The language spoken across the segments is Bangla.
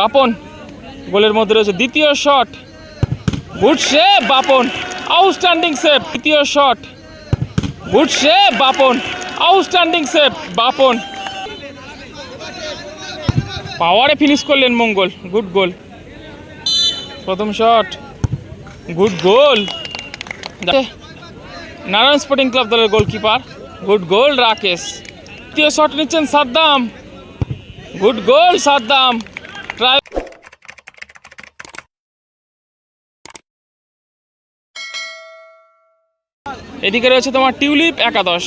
বাপন, গোলের মধ্যে রয়েছে দ্বিতীয় shot good save Bapan. Outstanding save তৃতীয় shot good save Bapan. Outstanding save Bapan. পাওয়ারে ফিনিশ করলেন মঙ্গল। গুড গোল প্রথম shot good goal Narayan sporting club দলের গোলকিপার গুড গোল রাকেশ। তৃতীয় শট নিচ্ছেন Saddam. Good goal Saddam. Try এদিকে রয়েছে তোমার টিউলিপ একাদশ।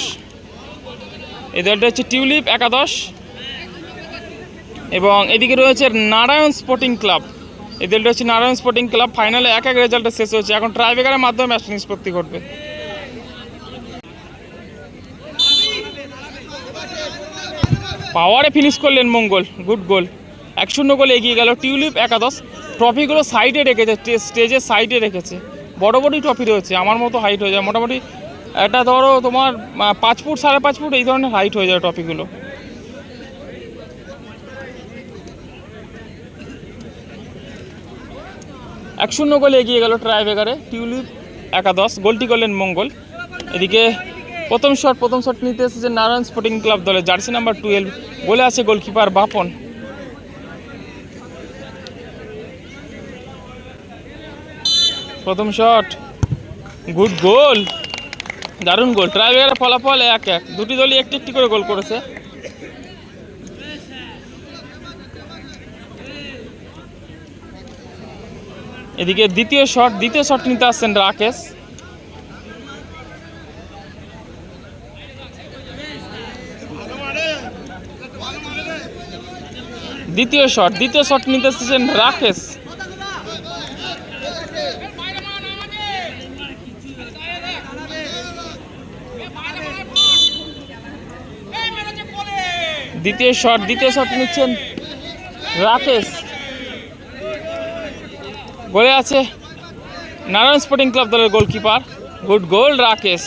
এই দলটা হচ্ছে টিউলিপ একাদশ। এবং এদিকে রয়েছে নারায়ণ স্পোর্টিং ক্লাব। এই দলটা হচ্ছে নারায়ণ স্পোর্টিং ক্লাব। ফাইনালে এক এক রেজাল্টে শেষ হয়েছে। এখন ট্রাইবেকারের মাধ্যমে ম্যাচটা নিষ্পত্তি ঘটবে। পাওয়ারে ফিনিশ করলেন মঙ্গল। গুড গোল এক শূন্য গোলে এগিয়ে গেল টিউলিপ একাদশ। ট্রফিগুলো সাইডে রেখেছে, স্টে- স্টেজের সাইডে রেখেছে। বড় বড়ই ট্রফি রয়েছে, আমার মতো হাইট হয়ে যায়। মোটামুটি এটা ধরো তোমার পাঁচ ফুট, সাড়ে পাঁচ ফুট, এই ধরনের হাইট হয়ে যায় ট্রফিগুলো। এক শূন্য গোলে এগিয়ে গেল ট্রাইবেগারে টিউলিপ একাদশ। গোলটি করলেন মঙ্গল। এদিকে প্রথম শট প্রথম শট নিতে এসেছে নারায়ণ স্পোর্টিং ক্লাব দলে জার্সি নাম্বার টুয়েলভ। গোলে আছে গোলকিপার বাপন প্রথম শট গুড গোল দারুণ গোল ট্রাইবেগারের ফলাফল এক এক। দুটি দলই একটি একটি করে গোল করেছে। এদিকে দ্বিতীয় শট দ্বিতীয় শট নিতে আসছেন রাকেশ। দ্বিতীয় শট দ্বিতীয় শট নিতে আসছেন রাকেশ। দ্বিতীয় শট দ্বিতীয় শট নিচ্ছেন রাকেশ। গোলে আছে, নারায়ণ স্পোর্টিং ক্লাব দলের goalkeeper good goal Rakesh.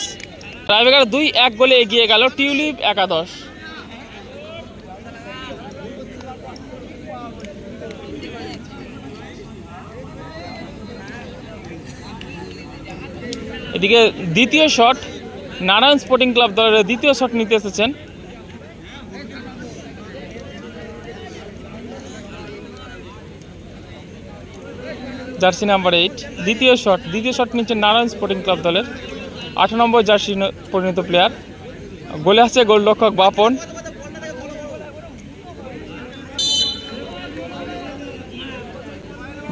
Tiebreaker দুই, এক গোলে এগিয়ে গেল টিউলিপ একাদশ। এদিকে দ্বিতীয় শট নারায়ণ স্পোর্টিং ক্লাব দলের দ্বিতীয় শট নিতে এসেছেন জার্সি নাম্বার এইট। দ্বিতীয় শট দ্বিতীয় শট নিচ্ছে নারায়ণ স্পোর্টিং ক্লাব দলের। আট নম্বর জার্সি পরিণত প্লেয়ার গোলে আছে গোলরক্ষক বাপন।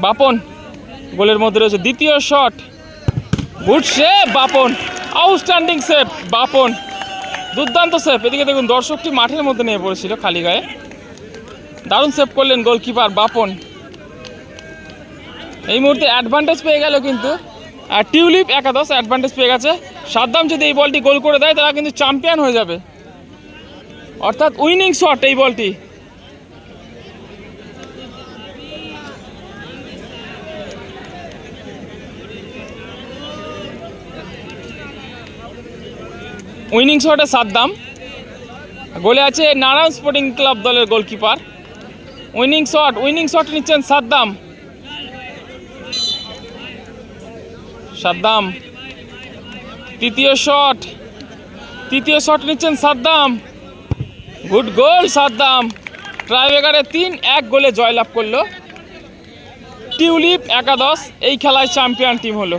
বাপন, গোলের মধ্যে রয়েছে দ্বিতীয় shot. Good save Bapan. Outstanding save Bapan. দুর্দান্ত সেভ। এদিকে দেখুন, দর্শকটি মাঠের মধ্যে নিয়ে পড়েছিল খালি গায়ে। দারুণ সেভ করলেন গোলকিপার বাপন। এই মুহূর্তে অ্যাডভান্টেজ পেয়ে গেল কিন্তু। আর টিউলিপ একাদশ অ্যাডভান্টেজ পেয়ে গেছে। সাদ্দাম যদি এই বলটি গোল করে দেয়, তারা কিন্তু চ্যাম্পিয়ন হয়ে যাবে। অর্থাৎ উইনিং শট এই বলটি। উইনিং শটে সাদ্দাম। গোলে আছে নারায়ণ স্পোর্টিং ক্লাব দলের goalkeeper winning shot winning shot নিচ্ছেন সাদ্দাম। সাদ্দাম। তৃতীয় শট তৃতীয় শট নিচ্ছেন সাদ্দাম। Good goal Saddam. ট্রাইবেগারে তিন, এক গোলে জয়লাভ করল। টিউলিপ একাদশ, এই খেলায় চ্যাম্পিয়ন টিম হলো।